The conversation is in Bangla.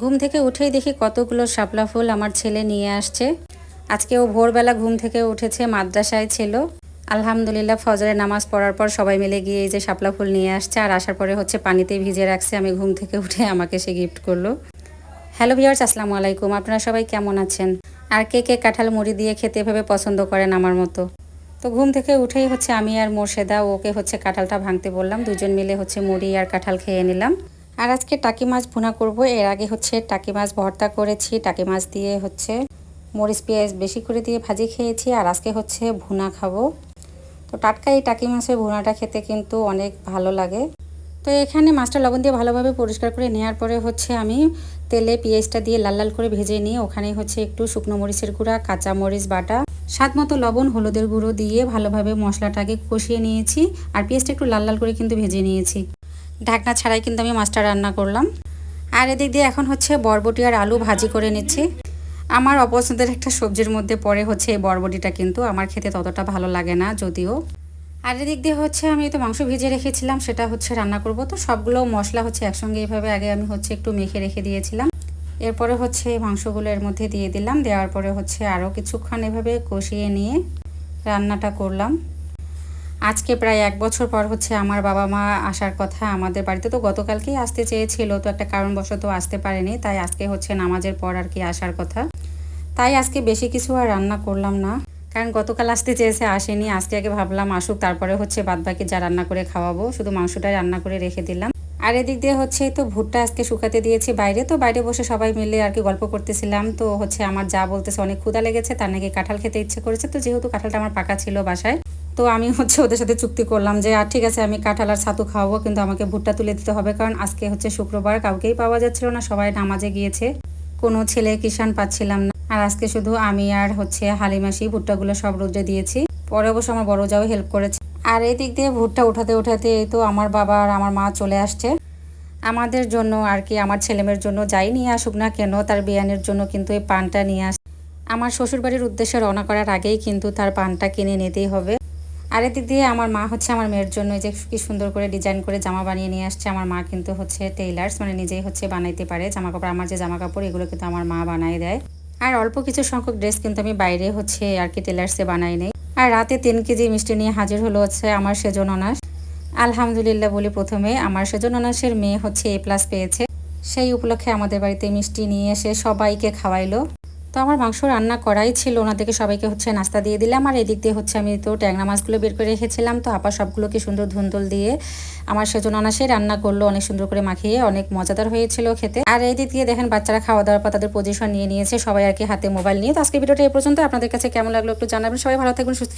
ঘুম থেকে উঠেই দেখি কতগুলো শাপলা ফুল আমার ছেলে নিয়ে আসছে। আজকে ও ভোরবেলা ঘুম থেকে উঠেছে, মাদ্রাসায় ছিল। আলহামদুলিল্লাহ ফজরের নামাজ পড়ার পর সবাই মিলে গিয়ে এই যে শাপলা ফুল নিয়ে আসছে আর আসার পরে হচ্ছে পানিতে ভিজে রাখছে, আমি ঘুম থেকে উঠে আমাকে সে গিফট করল। হ্যালো ভিউয়ার্স আসসালামু আলাইকুম। আপনারা সবাই কেমন আছেন? আর কে কে কাঁঠাল মুড়ি দিয়ে খেতে এভাবে পছন্দ করেন আমার মতো? তো ঘুম থেকে উঠেই হচ্ছে আমি আর মোর্শেদা, ওকে হচ্ছে কাঁঠালটা ভাঙতে বললাম। দুজন মিলে হচ্ছে মুড়ি আর কাঁঠাল খেয়ে নিলাম। আর আজকে টাকি মাছ ভুনা করব। এর আগে হচ্ছে টাকি মাছ ভর্তা করেছি। টাকি মাছ দিয়ে হচ্ছে মরিচ, পেঁয়াজ বেশি করে দিয়ে ভাজি খেয়েছি আর আজকে হচ্ছে ভুনা খাব। তো টাটকা এই টাকি মাছের ভুনাটা খেতে কিন্তু অনেক ভালো লাগে। তো এখানে মাছটা লবণ দিয়ে ভালোভাবে পরিষ্কার করে নেওয়ার পরে হচ্ছে আমি তেলে পেঁয়াজটা দিয়ে লাল লাল করে ভেজে নিয়ে ওখানে হচ্ছে একটু শুকনো মরিচের গুঁড়া, কাঁচা মরিচ বাটা, স্বাদ মতো লবণ, হলুদের গুঁড়ো দিয়ে ভালোভাবে মশলাটাকে কষিয়ে নিয়েছি। আর পেঁয়াজটা একটু লাল লাল করে কিন্তু ভেজে নিয়েছি। ঢাকনা ছাড়াই কিন্তু আমি মাছটা রান্না করলাম। আর এদিক দিয়ে এখন হচ্ছে বরবটি আর আলু ভাজি করে নিচ্ছি। আমার অপছন্দের একটা সবজির মধ্যে পড়ে হচ্ছে এই বরবটিটা কিন্তু। আমার খেতে ততটা ভালো লাগে না যদিও। আর এদিক দিয়ে হচ্ছে আমি তো মাংস ভিজে রেখেছিলাম, সেটা হচ্ছে রান্না করব। তো সবগুলো মশলা হচ্ছে একসঙ্গে এভাবে আগে আমি হচ্ছে একটু মেখে রেখে দিয়েছিলাম। এরপরে হচ্ছে মাংসগুলো এর মধ্যে দিয়ে দিলাম। দেওয়ার পরে হচ্ছে আরও কিছুক্ষণ এভাবে কষিয়ে নিয়ে রান্নাটা করলাম। আজকে প্রায় এক বছর পর হচ্ছে আমার বাবা মা আসার কথা আমাদের বাড়িতে। তো গতকালকেই আসতে চেয়েছিল, তো একটা কারণবশত আসতে পারেনি। তাই আজকে হচ্ছে নামাজের পর আর কি আসার কথা। তাই আজকে বেশি কিছু আর রান্না করলাম না। কারণ গতকাল আসতে চেয়েছে, আসেনি। আজকে আগে ভাবলাম আসুক, তারপরে হচ্ছে বাদবাকি যা রান্না করে খাওয়াবো। শুধু মাংসটাই রান্না করে রেখে দিলাম। আর এদিক দিয়ে হচ্ছে তো ভুট্টা আজকে শুকাতে দিয়েছি বাইরে। তো বাইরে বসে সবাই মিলে আর কি গল্প করতেছিলাম। তো হচ্ছে আমার যা বলতেছে অনেক ক্ষুদা লেগেছে, তার নাকি কাঁঠাল খেতে ইচ্ছে করেছে। তো যেহেতু কাঁঠালটা আমার পাকা ছিল বাসায় তো আমি হচ্ছে ওদের সাথে চুক্তি করলাম যে, আর ঠিক আছে, আমি কাঁঠাল আর ছাতু খাওয়াবো, কিন্তু আমাকে ভুট্টা তুলে দিতে হবে, কারণ আজকে হচ্ছে শুক্রবার, কাউকেই পাওয়া যাচ্ছিল না, সবাই নামাজে গিয়েছে। কোনো ছেলে কিষান পাচ্ছিলাম না। আর আজকে শুধু আমি আর হচ্ছে হালিমাসি ভুট্টাগুলো সব রোদ্রে দিয়েছি। পরে অবশ্য আমার বড় যাও হেল্প করেছে। আর এই দিক দিয়ে ভুট্টা উঠাতে উঠাতে এই তো আমার বাবা আর আমার মা চলে আসছে। আমাদের জন্য আর কি, আমার ছেলেমেয়ের জন্য যাই নিয়ে আসুক না কেন, তার বিয়ানের জন্য কিন্তু এই পানটা নিয়ে আস আমার শ্বশুরবাড়ির উদ্দেশ্যে রওনা করার আগেই কিন্তু তার পানটা কিনে নিতেই হবে। আর এদিক দিয়ে আমার মা হচ্ছে আমার মেয়ের জন্য যে কি সুন্দর করে ডিজাইন করে জামা বানিয়ে নিয়ে আসছে। আমার মা কিন্তু হচ্ছে টেইলার্স মানে নিজেই হচ্ছে বানাইতে পারে জামা কাপড় আমার যে জামা কাপড় এগুলো কিন্তু আমার মা বানাই দেয়। আর অল্প কিছু সংখ্যক ড্রেস কিন্তু আমি বাইরে হচ্ছে আর কি টেলার্সে বানাই নেই। আর রাতে তিন কেজি মিষ্টি নিয়ে হাজির হলো হচ্ছে আমার সেজন অনাস আলহামদুলিল্লাহ বলি প্রথমে, আমার সেজন অনাসের মেয়ে হচ্ছে এ প্লাস পেয়েছে। সেই উপলক্ষে আমাদের বাড়িতে মিষ্টি নিয়ে এসে সবাইকে খাওয়াইলো। তো আমার মাংস রান্না করাই ছিল ওনাদেরকে সবাইকে হচ্ছে নাস্তা দিয়ে দিলাম। আর এদিক দিয়ে হচ্ছে আমি তো ট্যাংরা মাছগুলো বের করে রেখেছিলাম। তো আপা সবগুলোকে সুন্দর ধুন্দল দিয়ে আমার সেজন অনাসে রান্না করল, অনেক সুন্দর করে মাখিয়ে, অনেক মজাদার হয়েছিল খেতে। আর এই দিক দিয়ে দেখেন বাচ্চারা খাওয়া দাওয়ার পর তাদের পজিশন নিয়ে নিয়েছে, সবাই আর কি হাতে মোবাইল নিয়ে। তো আজকে ভিডিওটা এই পর্যন্ত। আপনাদের কাছে কেমন লাগল একটু জানাবেন। সবাই ভালো থাকবেন, সুস্থ।